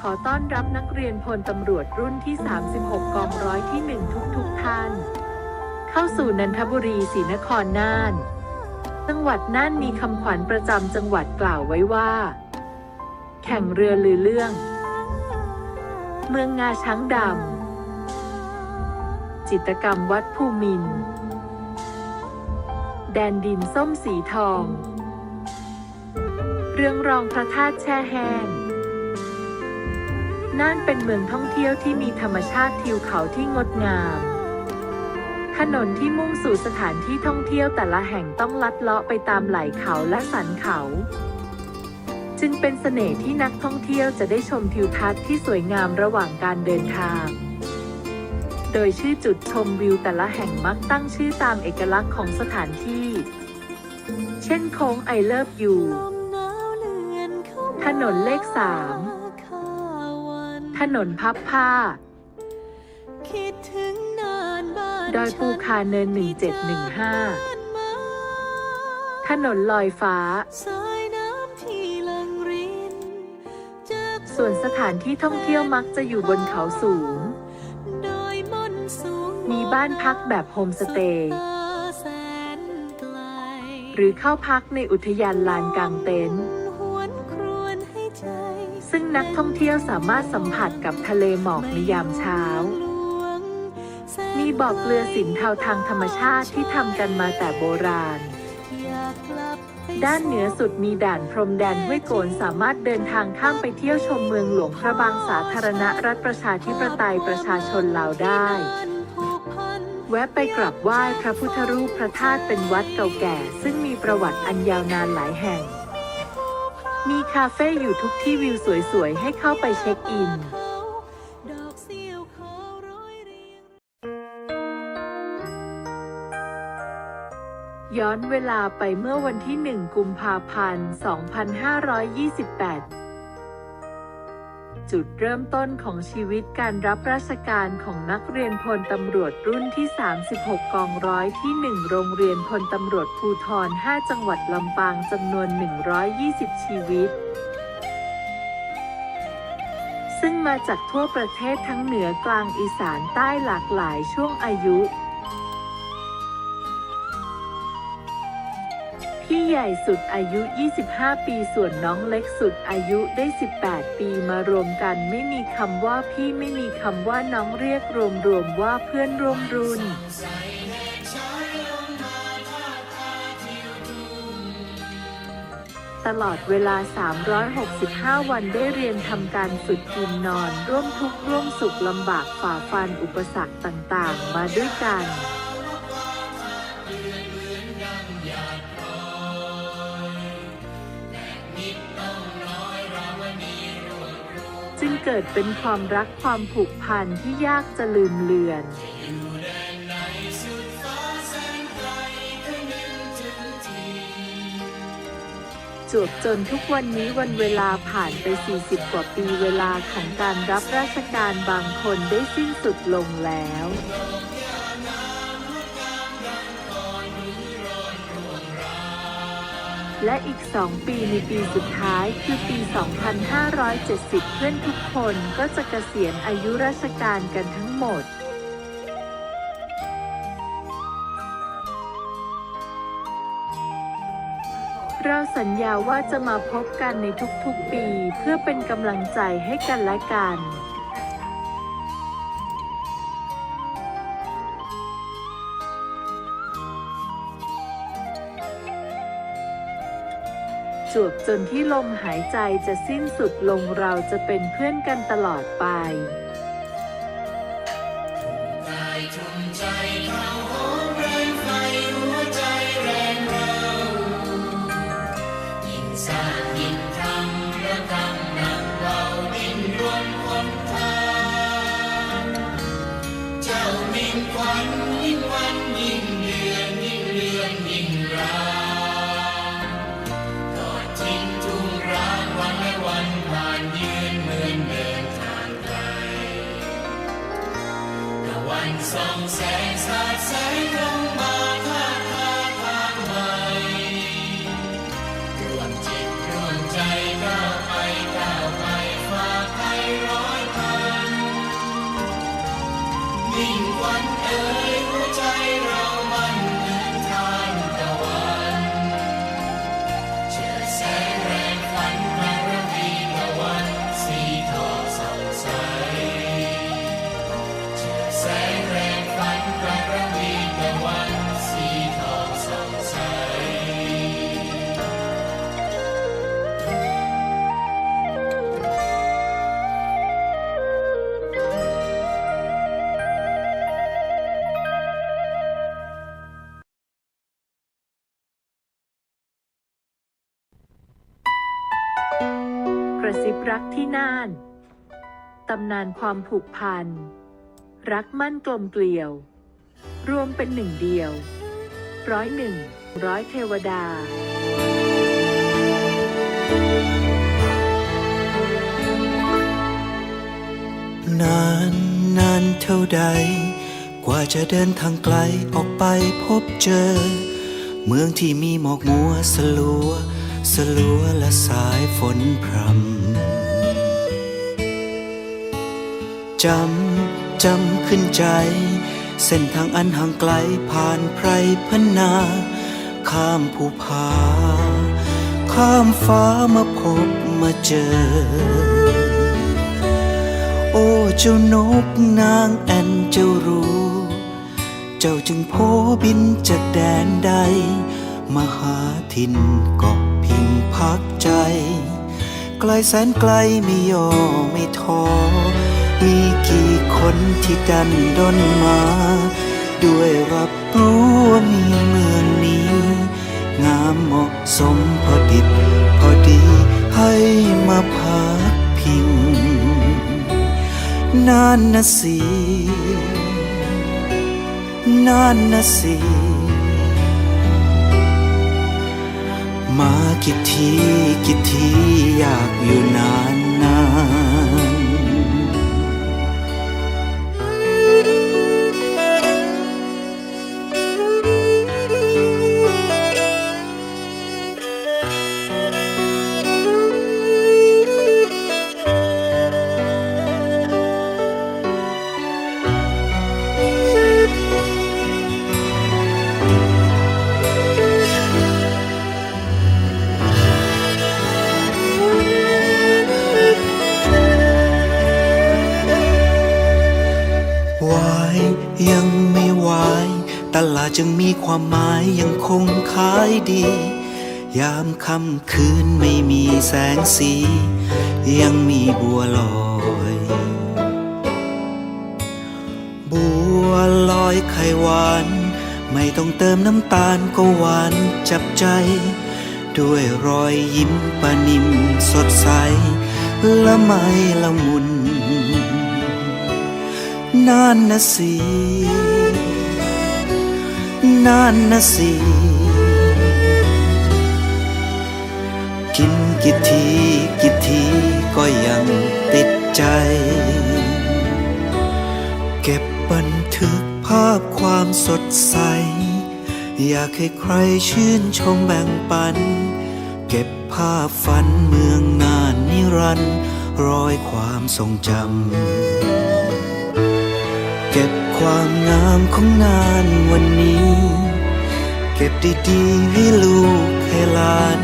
ขอต้อนรับนักเรียนพลตำรวจรุ่นที่ 36 กองร้อยที่ 1 ทุกทุกๆท่าน เข้าสู่นันทบุรีศรีนครน่าน จังหวัดน่านมีคำขวัญประจำจังหวัดกล่าวไว้ว่า แข่งเรือลือเรื่อง เมืองงาช้างดำ จิตกรรมวัดภูมิน แดนดินส้มสีทอง เรื่องรองพระธาตุแช่แห้งน่านเป็นเมืองท่องเที่ยวที่มีธรรมชาติทิวเขาที่งดงาม ถนนที่มุ่งสู่สถานที่ท่องเที่ยวแต่ละแห่งต้องลัดเลาะไปตามไหล่เขาและสันเขา จึงเป็นเสน่ห์ที่นักท่องเที่ยวจะได้ชมทิวทัศน์ที่สวยงามระหว่างการเดินทาง โดยชื่อจุดชมวิวแต่ละแห่งมักตั้งชื่อตามเอกลักษณ์ของสถานที่ เช่นโค้งไอเลิฟยู ถนนเลขสามถนนพับผ้าคิดถึงนานบ้านดอยภูคาเนิน 1715 ถนนลอยฟ้าสายน้ำที่หลังรินจากส่วนสถานที่ท่องเที่ยวมักจะอยู่บนเขาสูงดอยมนสูงมีบ้านพักแบบโฮมสเตย์สุดตาแสนไกลหรือเข้าพักในอุทยานลานกลางเต็นท์ นักท่องเที่ยวสามารถสัมผัสกับทะเลหมอกในยามเช้า มีบ่อเกลือสินเทาทางธรรมชาติที่ทำกันมาแต่โบราณ ด้านเหนือสุดมีด่านพรมแดนห้วยโกนสามารถเดินทางข้ามไปเที่ยวชมเมืองหลวงพระบางสาธารณรัฐประชาธิปไตยประชาชนลาวได้แวะไปกราบไหว้พระพุทธรูปพระธาตุเป็นวัดเก่าแก่ ซึ่งมีประวัติอันยาวนานหลายแห่ง มีคาเฟ่อยู่ทุกที่วิวสวยๆ ให้เข้าไปเช็คอิน ย้อยเรียงย้อนเวลาไปเมื่อวันที่ 1 กุมภาพันธ์ 2528 จุดเริ่มต้นของชีวิตการรับราชการของนักเรียนพลตำรวจรุ่นที่ 36 กองร้อยที่ 1 โรงเรียนพลตำรวจภูทร 5 จังหวัดลำปางจำนวน 120 ชีวิต ซึ่งมาจากทั่วประเทศทั้งเหนือกลางอีสานใต้หลากหลายช่วงอายุ พี่ใหญ่สุดอายุ 25 ปีส่วนน้องเล็กสุดอายุได้ 18 ปีมารวมกันไม่มีคำว่าพี่ไม่มีคำว่าน้องเรียกรวมๆว่าเพื่อนร่วมรุ่น ตลอดเวลา 365 วันได้เรียนทำการฝึกกินนอน ร่วมทุกข์ร่วมสุขลำบากฝ่าฟันอุปสรรคต่างๆ มาด้วยกัน จึงเกิดเป็นความรักความผูกพันที่ยากจะลืมเลือน จวบจนทุกวันนี้วันเวลาผ่านไป 40 กว่าปีเวลาของการรับราชการบางคนได้สิ้นสุดลงแล้ว และอีก 2 ปีในปีสุดท้ายคือปี 2570 เพื่อนทุกคนก็จะเกษียณอายุราชการกันทั้งหมดเราสัญญาว่าจะมาพบกันในทุกๆปี เพื่อเป็นกำลังใจให้กันและกัน วบจนที่ลมหายใจจะสิ้นสุดลงเราจะเป็นเพื่อนกันตลอดไปสร้างยิ่งทำและกำลังเราดินรนคนทาเจ้ามิ่ะวันส่ ระซิบรักที่น่าน ตำนานความผูกพัน รักมั่นกลมเกลียว รวมเป็นหนึ่งเดียว ร้อยหนึ่ง ร้อยเทวดานาน นานเท่าใด กว่าจะเดินทางไกลออกไปพบเจอ เมืองที่มีหมอกมัวสลัว สลัวและสายฝนพรำจำจำขึ้นใจ เส้นทางอันห่างไกลผ่านไพรพนา ข้ามภูผา ข้ามฟ้ามาพบมาเจอ โอ้เจ้านกนางแอนเจ้ารู้ เจ้าจึงโพบินจากแดนใดมาหาถิ่นเกาะ พักใจ ไกลแสนไกลไม่ย่อไม่ท้อมีกี่คนที่ดันดนมา ด้วยรับรู้ว่ามีเมืองนี้ งามเหมาะสมพอดิบพอดีให้มาพักพิงนานนะสินานนะสิ มากี่ทีกี่ทีอยากอยู่นานนาน จึงมีความหมายยังคงขายดี ยามค่ำคืนไม่มีแสงสี ยังมีบัวลอย บัวลอยไข่หวาน ไม่ต้องเติมน้ำตาลก็หวานจับใจ ด้วยรอยยิ้มปานิมสดใส ละไมละมุน นานนะสิ นานนะสิ กินกี่ทีกี่ทีก็ยังติดใจ เก็บบันทึกภาพความสดใส อยากให้ใครชื่นชมแบ่งปัน เก็บภาพฝันเมืองนานนิรันดร์รอยความทรงจำ เก็บ ความงามของงานวันนี้ เก็บดีๆให้ลูกให้หลาน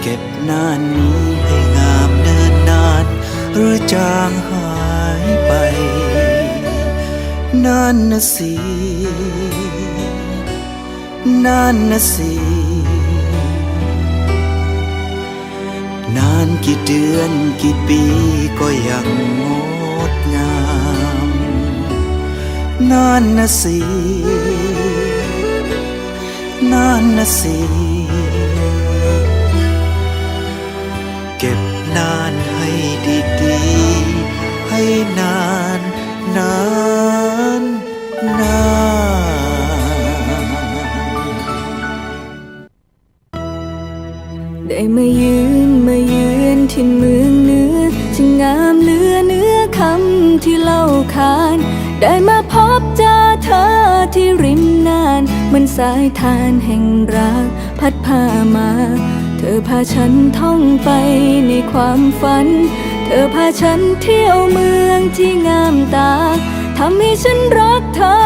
เก็บนานนี้ให้งามเนินนาน หรือจางหายไปนานนะสินานนะสินานกี่เดือนกี่ปีก็ยังงง นานนะสินานนะสิ เก็บนานให้ดีๆ ให้นานนาน ที่เล่าขานได้มาพบเจอเธอที่ริมนาน เหมันสายทานแห่งรัก พัดพามา เธอพาฉันท่องไปในความฝัน เธอพาฉันเที่ยวเมืองที่งามตาทำให้ฉันรักเธอ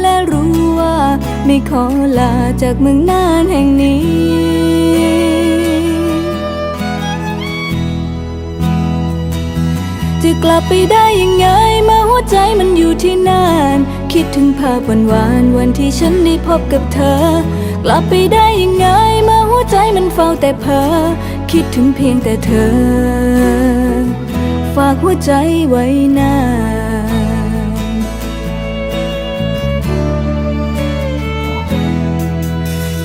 และรู้ว่า ไม่ขอลาจากเมืองนานแห่งนี้ จะกลับไปได้ยังไงมื่อหัวใจมันอยู่ที่นานคิดถึงภาพวันวานวันที่ฉันได้พบกับเธอ กลับไปได้ยังไงมื่อหัวใจมันเฝ้าแต่เพ้อคิดถึงเพียงแต่เธอ ฝากหัวใจไว้นาน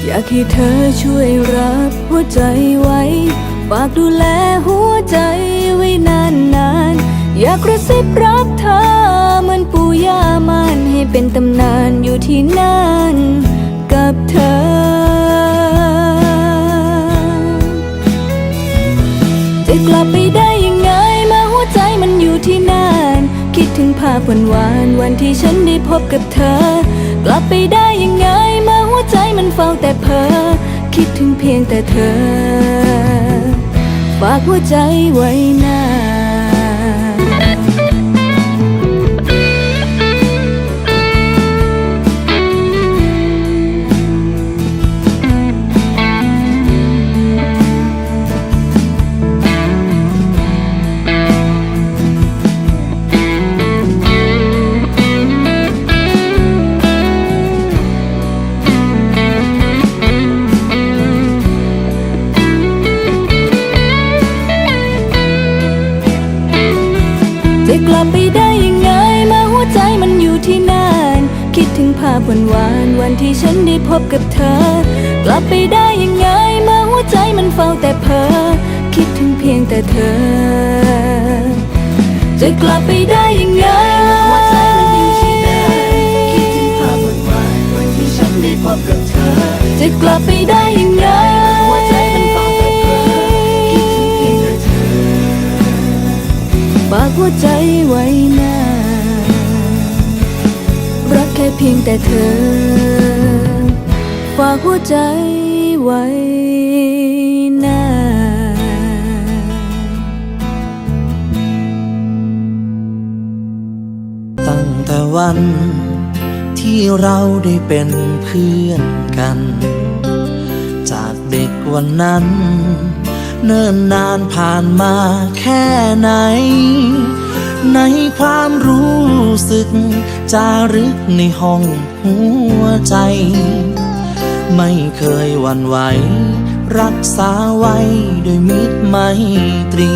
อยากให้เธอช่วยรับหัวใจไว้ ฝากดูแลหัวใจไว้นาน อยากกระซิบรักเธอเหมือนปู่ย่ามันให้เป็นตำนานอยู่ที่นั่นกับเธอ จะกลับไปได้ยังไงมาหัวใจมันอยู่ที่นั่นคิดถึงภาพวันวานวันที่ฉันได้พบกับเธอ กลับไปได้ยังไงมาหัวใจมันเฝ้าแต่เพ้อคิดถึงเพียงแต่เธอ ฝากหัวใจไว้นา วันวานๆวันที่ฉันได้พบกับเธอ กลับไปได้ยังไงมาหัวใจมันเฝ้าแต่เพ้อคิดถึงเพียงแต่เธอ จะกลับไปได้ยังไงหัวใจมันยู่ที่นั่นคิดถึงภาพวันวานวันที่ฉันได้พบกับเธอ จะกลับไปได้ยังไงหัวใจมันเฝ้าแต่เพ้อคิดถึงเพียงแต่เธอฝากหัวใจไว้นานรัก แค่เพียงแต่เธอ ฝากหัวใจไว้นาตั้งแต่วัน ที่เราได้เป็นเพื่อนกัน จากเด็กวันนั้น เนิ่นนานผ่านมาแค่ไหน ในความรู้สึก จารึกในห้องหัวใจ ไม่เคยหวั่นไหว รักษาไว้ด้วยมิตรไมตรี